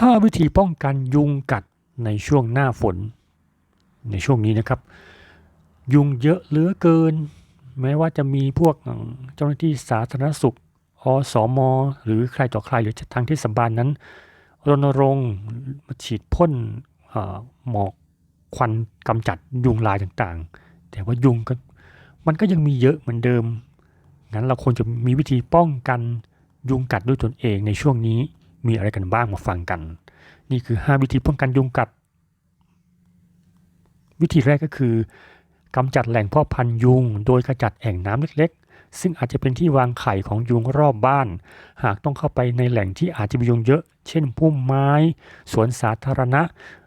5 วิธีป้องกันยุงกัดในช่วงหน้าฝน ในช่วงนี้นะครับ ยุงเยอะเหลือเกิน แม้ว่าจะมีพวกเจ้าหน้าที่สาธารณสุขอสอมหรือใครต่อใครหรือทางเทศบาลนั้นรณรงค์มาฉีดพ่นหมอกควันกำจัดยุงลายต่างๆ แต่ว่ายุงก็มันก็ยังมีเยอะเหมือนเดิมงั้นเราควรจะมีวิธีป้องกันยุงกัดด้วยตนเองในช่วงนี้ มีอะไรกันบ้างมาฟังกัน นี่คือ 5 วิธีป้องกันยุงกัด วิธีแรกก็คือกำจัดแหล่งพาะพันยุง โดยขจัดแอ่งน้ำเล็กๆ ซึ่งอาจจะเป็นที่วางไข่ของยุงรอบบ้าน หากต้องเข้าไปในแหล่งที่อาจจะมียุงเยอะ เช่นพุ่มไม้ สวนสาธารณะ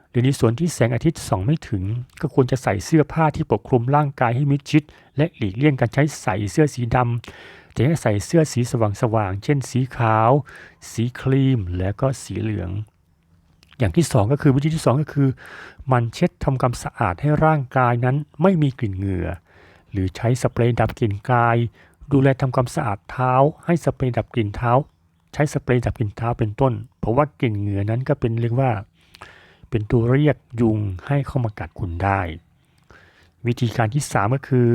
หรือในสวนที่แสงอาทิตย์ส่องไม่ถึง ก็ควรจะใส่เสื้อผ้าที่ปกคลุมร่างกายให้มิดชิด และหลีกเลี่ยงการใช้ใส่เสื้อสีดำ แต่ให้ใส่เสื้อสีสว่างๆ เช่นสีขาว สีครีม และก็สีเหลือง อย่างที่สองก็คือวิธีที่สองก็คือ มันเช็ดทำความสะอาดให้ร่างกายนั้นไม่มีกลิ่นเหงื่อ หรือใช้สเปรย์ดับกลิ่นกาย ดูแลทำความสะอาดเท้า ให้สเปรย์ดับกลิ่นเท้า ใช้สเปรย์ดับกลิ่นเท้าเป็นต้น เพราะว่ากลิ่นเหงื่อนั้นก็เป็นเรียกว่า เป็นตัวเรียกยุงให้เข้ามากัดคุณได้ วิธีการที่ 3 ก็คือ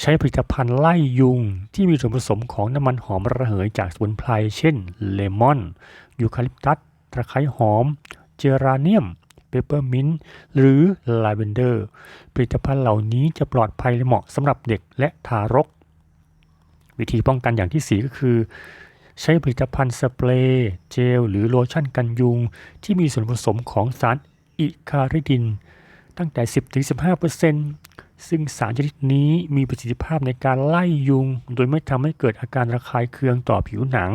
ใช้ผลิตภัณฑ์ไล่ยุงที่มีส่วนผสมของน้ำมันหอมระเหยจากสมุนไพรเช่นเลมอน ยูคาลิปตัสตะไคร้หอม เจอราเนียม เปปเปอร์มินต์หรือลาเวนเดอร์ ผลิตภัณฑ์เหล่านี้จะปลอดภัยและเหมาะสำหรับเด็กและทารก วิธีป้องกันอย่างที่ 4 ก็คือ ใช้ผลิตภัณฑ์สเปรย์เจล หรือโลชั่นกันยุง ที่มีส่วนผสมของสารอิคาริดิน ตั้งแต่ 10-15% ซึ่งสารชนิดนี้มีประสิทธิภาพในการไล่ยุง โดยไม่ทำให้เกิดอาการระคายเคืองต่อผิวหนัง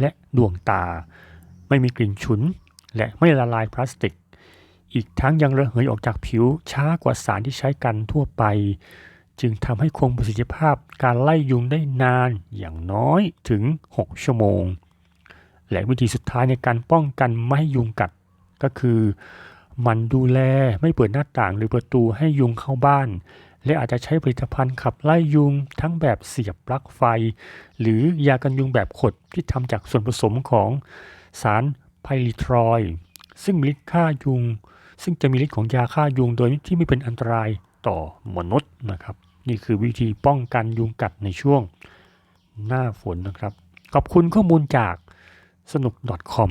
และดวงตา ไม่มีกลิ่นฉุน และไม่ละลายพลาสติก อีกทั้งยังระเหยออกจากผิวช้ากว่าสารที่ใช้กันทั่วไป จึงทำให้คงประสิทธิภาพการไล่ยุงได้นานอย่างน้อยถึง 6 ชั่วโมง และวิธีสุดท้ายในการป้องกันไม่ให้ยุงกัดก็คือมันดูแลไม่เปิดหน้าต่างหรือประตูให้ยุงเข้าบ้าน และอาจจะใช้ผลิตภัณฑ์ขับไล่ยุงทั้งแบบเสียบปลั๊กไฟ หรือยากันยุงแบบขดที่ทำจากส่วนผสมของสารไพลิทรอย ซึ่งมีฤทธิ์ฆ่ายุง ซึ่งจะมีฤทธิ์ของยาฆ่ายุงโดยที่ไม่เป็นอันตรายต่อมนุษย์นะครับ นี่คือวิธีป้องกันยุงกัดในช่วงหน้าฝนนะครับ ขอบคุณข้อมูลจากสนุก .com